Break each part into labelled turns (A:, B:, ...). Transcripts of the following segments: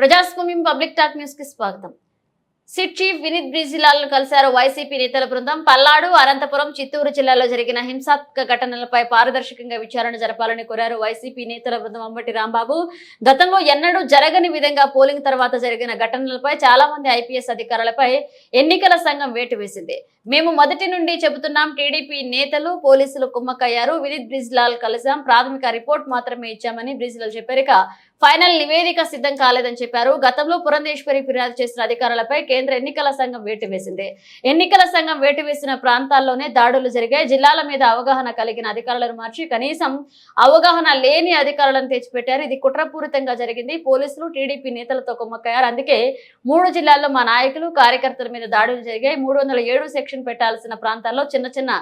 A: ప్రజాస్వామ్యం public talk న్యూస్కి స్వాగతం. సిట్ చీఫ్ వినీత్ బ్రిజిలాలను కలిశారు వైసీపీ నేతల బృందం. పల్నాడు అనంతపురం చిత్తూరు జిల్లాలో జరిగిన హింసాత్మక ఘటనలపై పారదర్శకంగా విచారణ జరపాలని కోరారు వైసీపీ నేతల బృందం అంబటి రాంబాబు. గతంలో ఎన్నడూ జరగని విధంగా పోలింగ్ తర్వాత జరిగిన ఘటనలపై చాలా మంది ఐపీఎస్ అధికారులపై ఎన్నికల సంఘం వేటు వేసింది. మేము మొదటి నుండి చెబుతున్నాం టీడీపీ నేతలు పోలీసులు కుమ్మక్కయ్యారు. వినీత్ బ్రిజ్లాల్ కలిసాం ప్రాథమిక రిపోర్ట్ మాత్రమే ఇచ్చామని బ్రిజ్లాల్ చెప్పారు. ఇక ఫైనల్ నివేదిక సిద్ధం కాలేదని చెప్పారు. గతంలో పురంధేశ్వరి ఫిర్యాదు చేసిన అధికారులపై కేంద్ర ఎన్నికల సంఘం వేటు వేసింది ఎన్నికల సంఘం వేటు వేసిన ప్రాంతాల్లోనే దాడులు జరిగాయి. జిల్లాల మీద అవగాహన కలిగిన అధికారులను మార్చి కనీసం అవగాహన లేని అధికారులను తెచ్చిపెట్టారు. ఇది కుట్రపూరితంగా జరిగింది. పోలీసులు టీడీపీ నేతలతో కుమ్మక్కయ్యారు. అందుకే మూడు జిల్లాల్లో మా నాయకులు కార్యకర్తల మీద దాడులు జరిగాయి. మూడు ఏడు సెక్షన్ పెట్టాల్సిన ప్రాంతాల్లో చిన్న చిన్న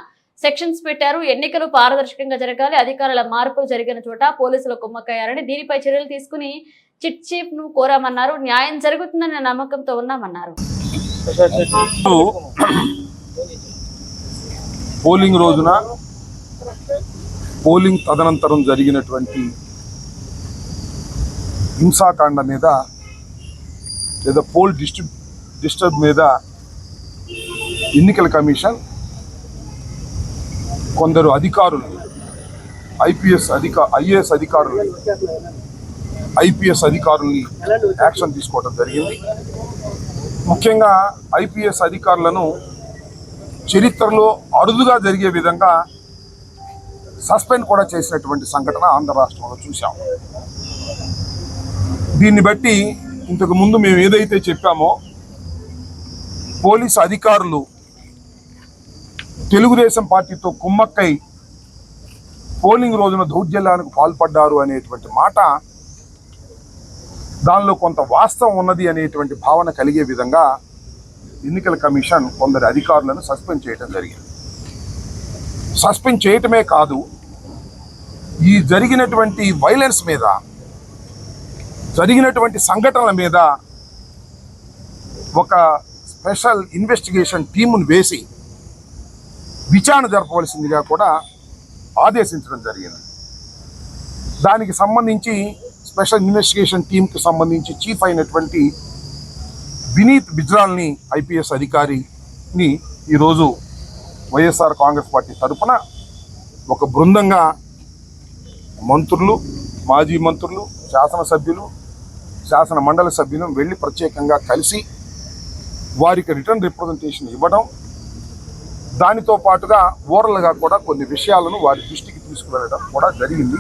A: సెక్షన్స్ పెట్టారు. ఎన్నికలు పారదర్శకంగా జరగాలి. అధికారుల మార్పులు జరిగిన చోట పోలీసులు కుమ్మక్కయ్యారని దీనిపై చర్యలు తీసుకుని చిట్ చీఫ్ను కోరామన్నారు. న్యాయం జరుగుతుందనే నమ్మకంతో ఉన్నామన్నారు.
B: పోలింగ్ రోజున పోలింగ్ తదనంతరం జరిగినటువంటి హింసాకాండ మీద లేదా పోల్ డిస్ట్రిబ్ డిస్టర్బ్ మీద ఎన్నికల కమిషన్ కొందరు అధికారులు ఐపీఎస్ అధికా ఐఏఎస్ అధికారులు ఐపీఎస్ అధికారుల్ని యాక్షన్ తీసుకోవడం జరిగింది. ముఖ్యంగా ఐపీఎస్ అధికారులను చరిత్రలో అరుదుగా జరిగే విధంగా సస్పెండ్ కూడా చేసినటువంటి సంఘటన ఆంధ్ర రాష్ట్రంలో చూసాం దీన్ని బట్టి ఇంతకు ముందు మేము ఏదైతే చెప్పామో పోలీస్ అధికారులు తెలుగుదేశం పార్టీతో కుమ్మక్కై పోలింగ్ రోజున దౌర్జల్యానికి పాల్పడ్డారు అనేటువంటి మాట దానిలో కొంత వాస్తవం ఉన్నది అనేటువంటి భావన కలిగే విధంగా ఎన్నికల కమిషన్ కొందరు అధికారులను సస్పెండ్ చేయడం జరిగింది. సస్పెండ్ చేయటమే కాదు ఈ జరిగినటువంటి వైలెన్స్ మీద జరిగినటువంటి సంఘటనల మీద ఒక స్పెషల్ ఇన్వెస్టిగేషన్ టీమును వేసి విచారణ జరపవలసిందిగా కూడా ఆదేశించడం జరిగింది. దానికి సంబంధించి స్పెషల్ ఇన్వెస్టిగేషన్ టీంకి సంబంధించి చీఫ్ అయినటువంటి వినీత్ బిజ్రాల్ని ఐపీఎస్ అధికారిని ఈరోజు వైఎస్ఆర్ కాంగ్రెస్ పార్టీ తరఫున ఒక బృందంగా మంత్రులు మాజీ మంత్రులు శాసనసభ్యులు శాసన మండలి సభ్యులు వెళ్ళి ప్రత్యేకంగా కలిసి వారికి రిటర్న్ రిప్రజెంటేషన్ ఇవ్వడం దానితో పాటుగా ఓరల్గా కూడా కొన్ని విషయాలను వారి దృష్టికి తీసుకువెళ్ళడం కూడా జరిగింది.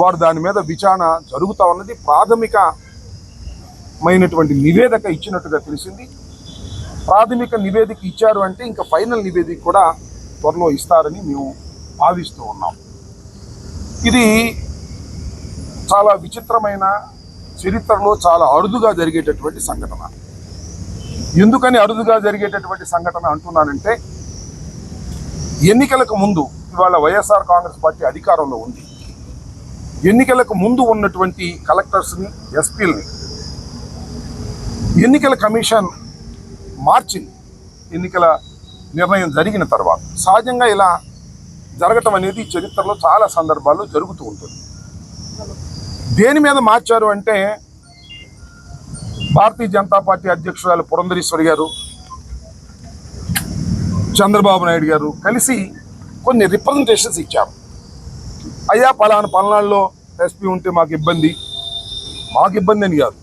B: వారు దాని మీద విచారణ జరుగుతూ ఉన్నది. ప్రాథమికమైనటువంటి నివేదిక ఇచ్చినట్టుగా తెలిసింది. ప్రాథమిక నివేదిక ఇచ్చారు అంటే ఇంకా ఫైనల్ నివేదిక కూడా త్వరలో ఇస్తారని మేము భావిస్తూ ఉన్నాం. ఇది చాలా విచిత్రమైన చరిత్రలో చాలా అరుదుగా జరిగేటటువంటి సంఘటన. ఎందుకని అరుదుగా జరిగేటటువంటి సంఘటన అంటున్నానంటే ఎన్నికలకు ముందు ఇవాళ వైఎస్ఆర్ కాంగ్రెస్ పార్టీ అధికారంలో ఉంది. ఎన్నికలకు ముందు ఉన్నటువంటి కలెక్టర్స్ని ఎస్పీలని ఎన్నికల కమిషన్ మార్చింది. ఎన్నికల నిర్ణయం జరిగిన తర్వాత సహజంగా ఇలా జరగటం అనేది చరిత్రలో చాలా సందర్భాల్లో జరుగుతూ ఉంటుంది. దేని మీద మార్చారు అంటే భారతీయ జనతా పార్టీ అధ్యక్షురాలు పురంధరేశ్వరి గారు చంద్రబాబు నాయుడు గారు కలిసి కొన్ని రిప్రజెంటేషన్స్ ఇచ్చారు. అయ్యా పలానా పల్నాడులో ఎస్పీ ఉంటే మాకు ఇబ్బంది. మాకు ఇబ్బంది అని కాదు.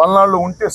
B: పల్నాడులో ఉంటే